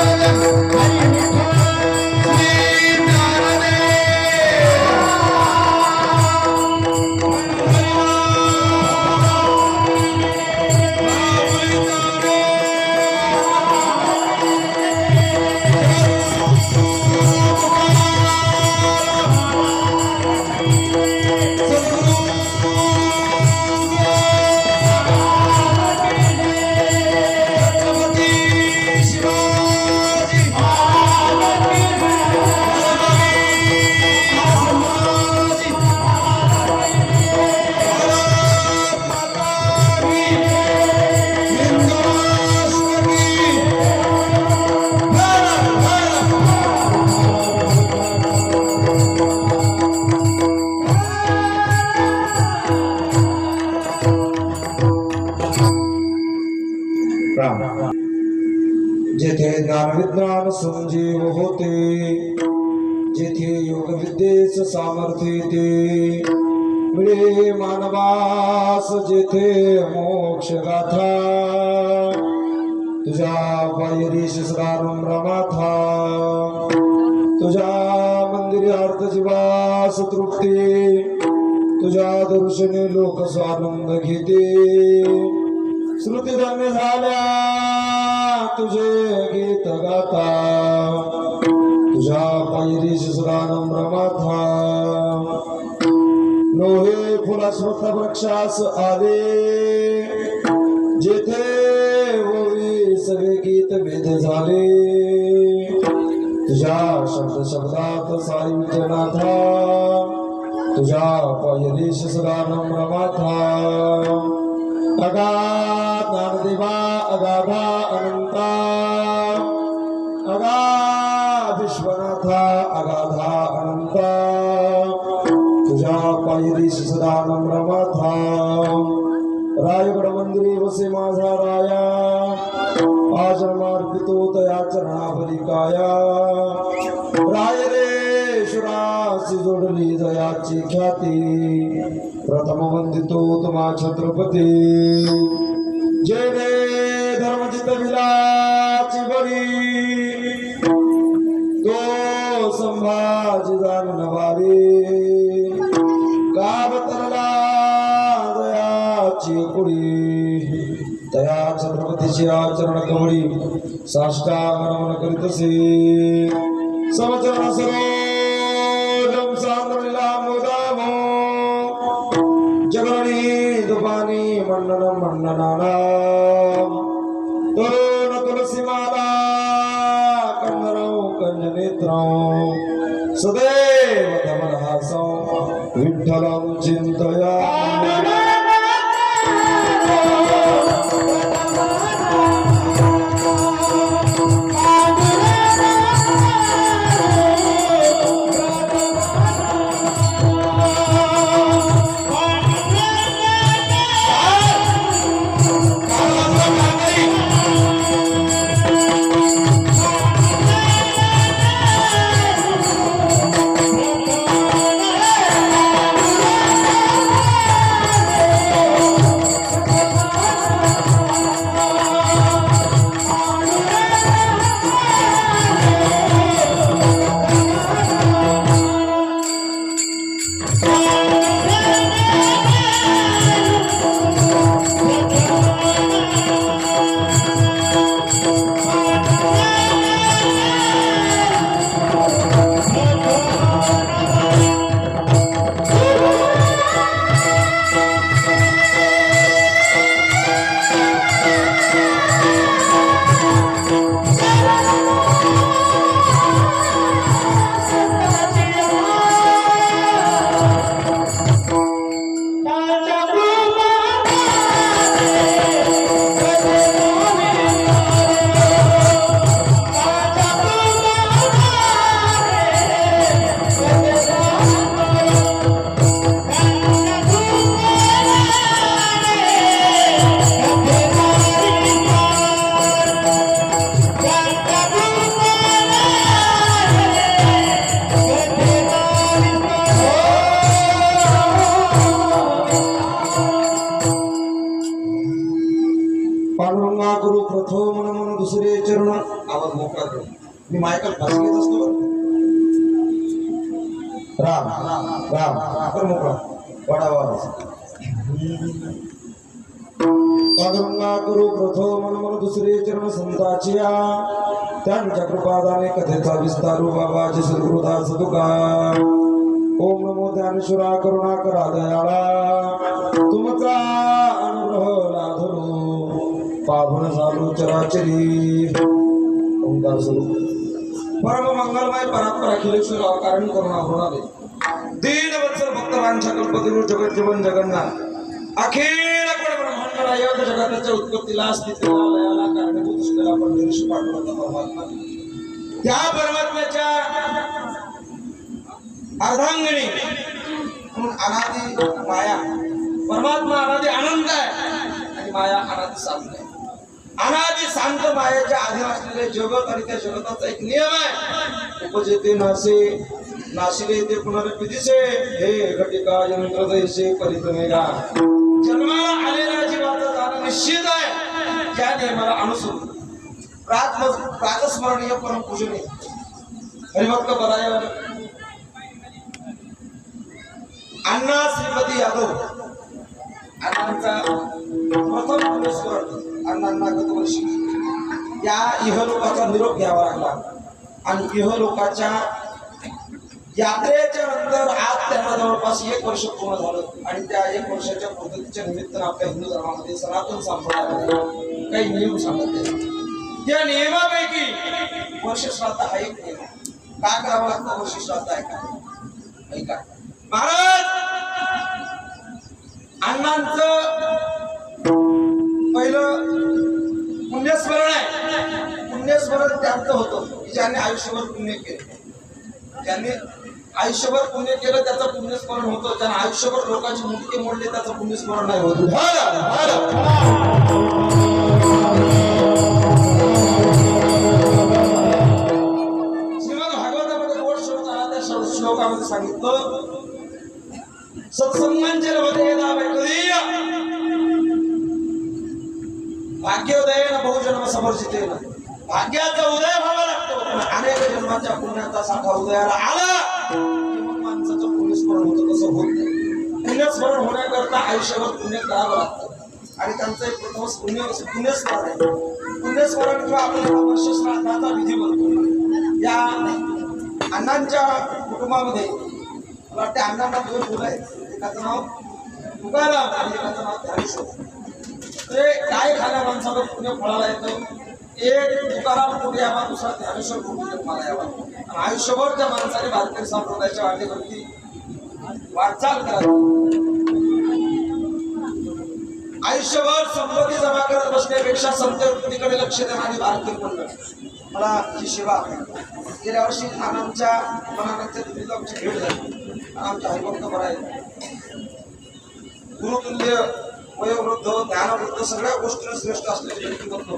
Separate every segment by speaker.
Speaker 1: Ay, सामर्थ्य मिळे मानवास जेथे मोक्ष गाथा. तुझ्या पायरी शिसरारम रमाथा तुझ्या मंदिरी अर्थ जीवास तृप्ती. तुझ्या दर्शने लोक स्वानंद घेते. श्रुतीधन्य झाल्या तुझे गीत गाता. तुझ्या पायरी शिसरानम रमाथा लोहे फुलास्वत वृक्षास आले जेथे ओवी सगळे गीत वेद झाले। तुझ्या शब्द शब्दात साई विजनाथा तुझ्या पायरी शिसरानम रमाथा अगाध ज्ञानदेवा अगाधा अनंता। अगा विश्वनाथा अगाधा अनंता तुझ्या पायरी सदानम रमाथा रायगड मंदिरी वसे माझा राया आज मार्पितो तया चरणाभरी काया राय रे शुरासी जोडली जयाची ख्याती प्रथम वंदितो तुम्हा छत्रपती। जेने धर्मचित विलाची संभाजी जाणून वारी गावतरला दयाची कुडी. दया छत्रपतीची आचरण कवडी साष्टांग नमन करीत असे. समचरण सरोजम सांद्रलीला मुदामो जगणी दुपानी मंडन मंडनाना तरुण तुलसी माला कंदरौ कंजनेत्रौ सदैव कमलहासौ विठ्ठलं चिन्तया राम कर मोकळा गुरु प्रथम मन मन दुसरे चरण संताचिया. त्यांच्या कृपादाने कथेचा विस्तारू बाबाचे सद्गुरुदास तुका. ओम नमो ज्ञानेश्वरा करुणा करा दयाळा. तुमचा अनुग्रह लाधलो पावन झालो चराचरी. ओंकार स्वरूप. परम मंगलमय परात्पर अखिलेश्वर अवकारण करुणा होणारे. वत्सल भक्तवांच्या कल्पतरू जगत जीवन जगन्नाथ. अखिल कोण ब्रह्मांडाला रायक जगताच्या उत्पत्तीला अस्तित्वाला कारणीभूत असलेला आपण पंढरीशी पाठवता परमात्मा त्या परमात्म्याच्या अर्धांगिणी म्हणून अनादी माया. परमात्मा अनादी आनंद आहे. आणि माया अनादी शांत आहे. अनादी शांत मायाच्या आधी असलेले जगत आणि त्या जगताचा एक नियम आहे. उपजेते नसे नाशिले ते पुनर्पिदिसे हे घटिका यंत्र दैसे परितमेगा जन्माला आलेल्या जीवाचं जाणं निश्चित आहे. त्या नियमाला अनुसरून प्रात प्रातस्मरणीय परमपूजनीय हरिभक्त बराय अण्णा श्रीपती यादव. अण्णांचा प्रथम पुरस्कार अण्णांना गतवर्षी. या इहलोकाचा निरोप घ्यावा लागला. आणि इहलोकाच्या यात्रेच्या नंतर आज त्यांना जवळपास एक वर्ष पूर्ण झालं. आणि त्या एक वर्षाच्या पद्धतीच्या निमित्तानं आपल्या हिंदू धर्मामध्ये सनातन संप्रदायामध्ये काही नियम सांगत त्या नियमापैकी वर्ष श्राद्ध हा एक नियम आहे. का करावं लागतं? वर्ष श्राद्ध आहे का? ऐका महाराज अण्णांचं पहिलं पुण्यस्मरण आहे. पुण्यस्मरण त्यांचं होतं. की ज्यांनी आयुष्यभर पुण्य केले. त्यांनी आयुष्यभर पुण्य केलं त्याचं पुण्यस्मरण होतं. त्यानं आयुष्यभर लोकांची मुक्ती मोडली त्याचं पुण्यस्मरण नाही होत. पुण्यस्मरण आयुष्यभर पुण्य करावं लागतं. आणि त्यांचं एक प्रथम पुण्य पुण्यस्मरण आहे. पुण्यस्मरण किंवा आपण वर्ष श्राद्धाचा विधी म्हणतो. या अण्णांच्या कुटुंबामध्ये मला वाटते अण्णांना दोन मुलं आहेत. एकाचं नाव तुकाराम आणि एकाचं नाव ध्यानेश ते काय खाल्या माणसाला पुण्य फळाला येतं? एक तुकाराम कुठे यावा दुसरा ज्ञानेश्वर कुठे जन्माला यावा. आणि आयुष्यभर त्या माणसाने भारतीय संप्रदायाच्या वाटेवरती वाटचाल करावी. आयुष्यभर संपत्ती जमा करत बसण्यापेक्षा संतवृत्तीकडे लक्ष देणं आणि भारतीय मंडळ मला ही सेवा गेल्या वर्षी आमच्या मनानाच्या दिल्लीला आमची भेट झाली आणि आमच्या हरिभक्त बरं आहे. गुरुतुल्य वयोवृद्ध ज्ञानवृद्ध सगळ्या गोष्टी श्रेष्ठ असलेले व्यक्तिमत्व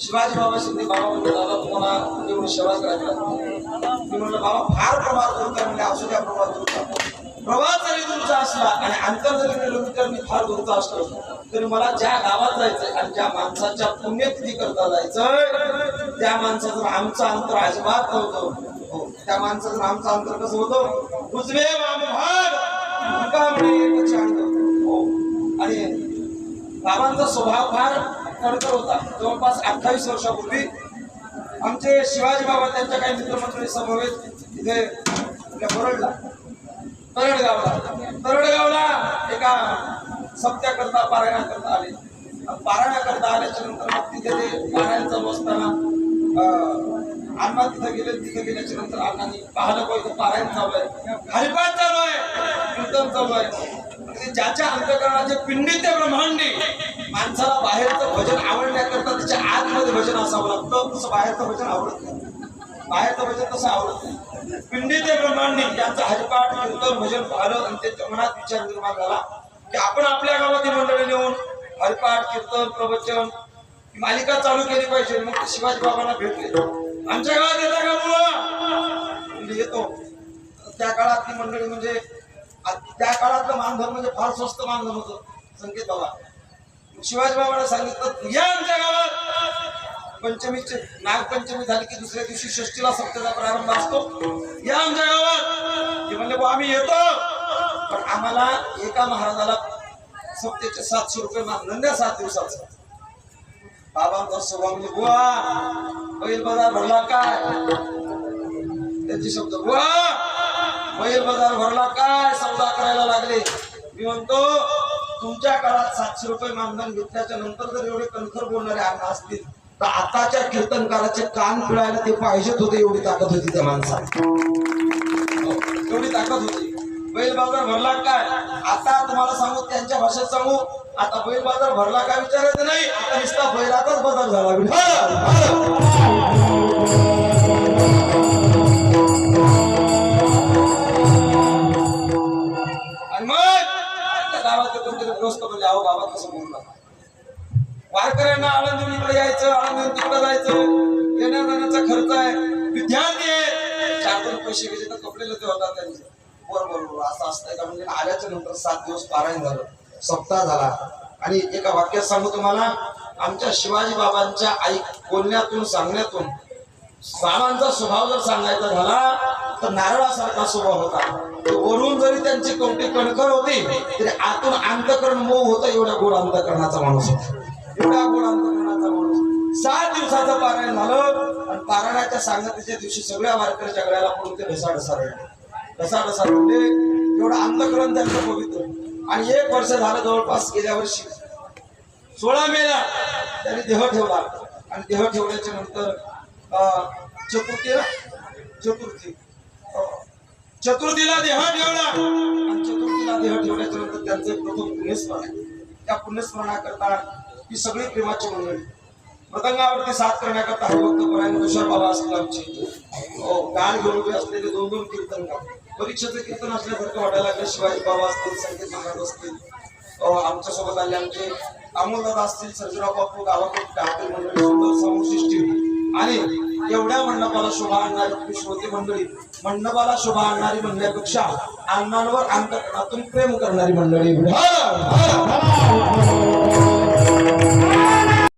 Speaker 1: शिवाजी बाबा शिंदे बाबा दादा तुम्हाला एवढी सेवा करायची मी म्हणलं बाबा फार प्रमाण करता म्हणजे असू द्या प्रमाण करता प्रवास जरी तुमचा असला आणि अंतर जरी किलोमीटर मी फार दूरचा असलो तरी मला ज्या गावात जायचंय आणि ज्या माणसाच्या पुण्यतिथी करता जायचंय त्या माणसाचं आमचं अंतर अजिबात नव्हतं. हो, त्या माणसाचं आमचं अंतर कसं होतं? उजवे हो. आणि बाबांचा स्वभाव फार कडकर होता. जवळपास अठ्ठावीस वर्षापूर्वी आमचे शिवाजी बाबा त्यांच्या काही मित्रमंडळी समवेत तिथे बरडला तरडगावला. तरडगावला एका सप्त्याकरता पारायणाकरता आले. पारायणाकरता आल्याच्यानंतर मग तिथे ते पारायण चालू असताना अण्णा तिथं गेले. तिथे गेल्याच्यानंतर अण्णांनी पाहिलं पाहिजे पारायण चालू आहे. हरिपाठ चालू आहे. कीर्तन चालू आहे. ज्याच्या अंतकरणाचे पिंडी ते ब्रह्मांडी. माणसाला बाहेरचं भजन आवडण्याकरता त्याच्या आतमध्ये भजन असावं लागतं. तसं बाहेरचं भजन आवडत नाही. बाहेरचं भजन तसं आवडत नाही. पिंडी ते ब्रह्मांडी हरिपाठ कीर्तन भजन पाहिलं आणि त्यांच्या मनात विचार निर्माण झाला की आपण आपल्या गावातील मंडळी नेऊन हरिपाठ कीर्तन प्रवचन मालिका चालू केली पाहिजे. मग शिवाजी बाबांना भेटले. आमच्या गावात येता का बुवा? म्हणजे येतो. त्या काळातली मंडळी म्हणजे त्या काळातलं मानधन म्हणजे फार स्वस्त मानधन होतं संकेत बाबा. शिवाजी बाबांना सांगितलं या आमच्या गावात पंचमीचे नागपंचमी झाली की दुसऱ्या दिवशी षष्टीला सप्त्याचा प्रारंभ असतो. या आमच्या गावात ते म्हणले बुवा आम्ही येतो. पण आम्हाला एका महाराजाला सप्तेचे सातशे रुपये मानधन द्या सात दिवसाचं. बाबांचा स्वभाव म्हणजे बुवा बैल बाजार भरला काय? त्यांचे शब्द बुवा बैल बाजार भरला काय? सौदा करायला लागले. मी म्हणतो तुमच्या काळात सातशे रुपये मानधन घेतल्याच्या नंतर जर एवढे कणखर बोलणारे आम्ही असतील. तर आताच्या कीर्तनकाराचे कान पिळायला ते पाहिजेत होते एवढी ताकद होती त्या माणसात एवढी ताकद होती. बैल बाजार भरला काय? आता तुम्हाला सांगू त्यांच्या भाषेत सांगू आता बैल बाजार भरला काय विचारायचं नाही आता नुसता बैलाचाच बाजार झाला. आणि मग त्या कोणतरी ग्रस्त म्हणजे अहो बाबा कसं बोलू वारकऱ्यांना आळंदून इकडे यायचं आळंदून तिकडे जायचं. येण्या जाण्याचा खर्च आहे. विद्यार्थी! आहे चार दोन पैसे गेले तर कपडे लते होतात त्यांचे. बरोबर बरोबर असं असतंय का? म्हणजे आल्याच्यानंतर सात दिवस पारायण झालं. सप्ताह झाला. आणि एका वाक्यात सांगू तुम्हाला आमच्या शिवाजी बाबांच्या आई बोलण्यातून सांगण्यातून बाबांचा स्वभाव जर सांगायचा झाला तर नारळासारखा स्वभाव होता. वरून जरी त्यांची कवटी कणकर होती तरी आतून अंतकरण मऊ होता एवढ्या गोड अंतकरणाचा माणूस होता. एवढा गोड अंतकरणाचा माणूस. सात दिवसाचं पारायण झालं आणि पारायणाच्या सांगतीच्या दिवशी सगळ्या वारकऱ्याच्या गळ्याला पडून ते ढसा ढसा रडले. ढसा ढसा रडले. एवढं अंतकरण त्यांचं पवित्र. आणि एक वर्ष झालं जवळपास गेल्या वर्षी. सोळा मेला त्यांनी देह ठेवला. आणि देह ठेवल्याच्या नंतर चतुर्थी चतुर्थी. चतुर्थीला देह ठेवला. आणि चतुर्थीला देह ठेवल्याच्या नंतर त्यांचं प्रथम पुण्यस्मरण. आहे. त्या पुण्यस्मरणाकरता ही सगळी प्रेमाची मंडळी. मृदंगावरती साथ करण्याकरता हरिभक्त परायण तुषार बाबा असतील आमचे. हो, गाण घेऊन असलेले दोन दोन कीर्तनकार परीक्षेचं कीर्तन असल्यासारखं वाटायला लागलं. शिवाजी बाबा असतील संकेत महाराज असतील. हो, आमच्यासोबत आले आमचे अमोलदादा असतील सर्जराव बापू गावाकडे गावातील मंडळी सुंदर आणि एवढ्या मंडपाला शोभा आणणारी श्रोते मंडळी मंडपाला शोभा आणणारी म्हणण्यापेक्षा अण्णांवर अंतकरणातून प्रेम करणारी मंडळी